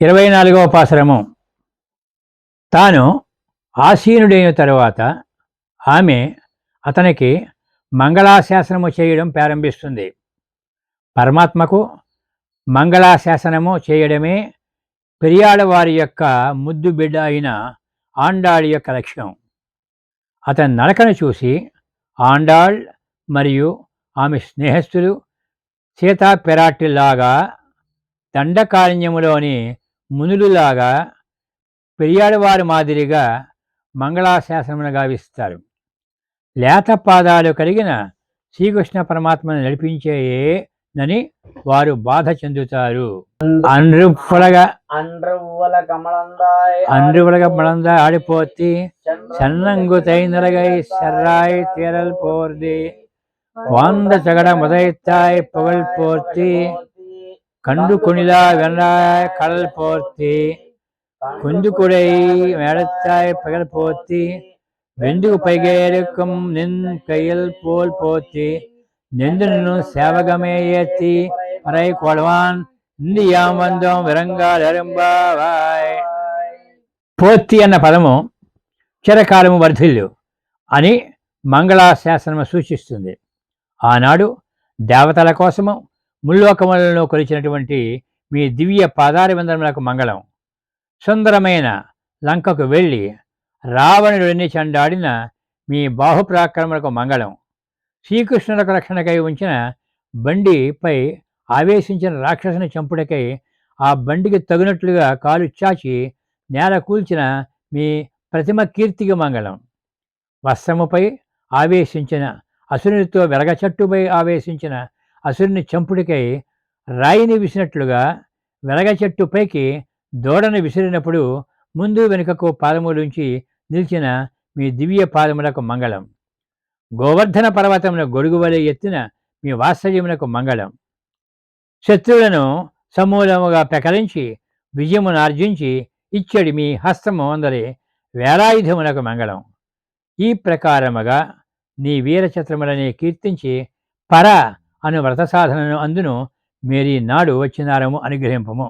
ఇరవై నాలుగవ పాశ్రమం. తాను ఆసీనుడైన తరువాత ఆమె అతనికి మంగళాశాసనము చేయడం ప్రారంభిస్తుంది. పరమాత్మకు మంగళాశాసనము చేయడమే పెరియాడవారి యొక్క ముద్దు బిడ్డ అయిన ఆండాళ్ యొక్క లక్ష్యం. అతని నడకను చూసి ఆండాళ్ మరియు ఆమె స్నేహస్థులు సీతా పెరాటిలాగా దండకారణ్యములోని మునులులాగా పెరియాడవారి మాదిరిగా మంగళాశాసనమును గావిస్తారు. లేత పాదాలు కలిగిన శ్రీకృష్ణ పరమాత్మను నడిపించేనని వారు బాధ చెందుతారు. అండ్రులగా అండ్రువలగ మళంద ఆడిపోతి. సన్నంగు తైనలగై సర్రాయి తీరల్ పోర్ది వాంద చగడ మొదలెత్తాయి పొగల్ పోర్తి கண்டு குனிலா வென்றாய் கடல் போர்த்தி குந்து குடை மேடத்தாய் பகல் போர்த்தி வெண்டுகு பைகேருக்கும் நின் கையில் போல் போத்தி நெந்து நின்னும் சேவகமே ஏத்தி பறை கொள்வான் ఇండియాం వందం విరంగాలెరంబావాయ్ పోత్తి అన్న పదము చిరకాలము వర్ధిల్లు అని మంగళాశాసనము సూచిస్తుంది ఆనాడు దేవతల కోసము ముల్లోకములలో కొలిచినటువంటి మీ దివ్య పాదార విందములకు మంగళం. సుందరమైన లంకకు వెళ్ళి రావణుడిని చండాడిన మీ బాహుప్రాక్రమణకు మంగళం. శ్రీకృష్ణులకు రక్షణకై ఉంచిన బండిపై ఆవేశించిన రాక్షసుని చంపుడకై ఆ బండికి తగినట్లుగా కాలు చాచి నేల కూల్చిన మీ ప్రతిమ కీర్తికి మంగళం. వస్త్రముపై ఆవేశించిన అసురునితో వెలగ చెట్టుపై ఆవేశించిన అసురుని చంపుడికై రాయిని విసినట్లుగా వెలగ చెట్టుపైకి దూడను విసిరినప్పుడు ముందు వెనుకకు పాదములుంచి నిలిచిన మీ దివ్య పాదములకు మంగళం. గోవర్ధన పర్వతమున గొడుగువలే ఎత్తిన మీ వాత్సల్యమునకు మంగళం. శత్రువులను సమూలముగా పెకలించి విజయమును ఆర్జించి ఇచ్చడి మీ హస్తము అందరి వేలాయుధమునకు మంగళం. ఈ ప్రకారముగా నీ వీరచత్రములనే కీర్తించి పర అను వ్రత సాధనను అందును మేరీ నాడు వచ్చినారము అనుగ్రహింపము.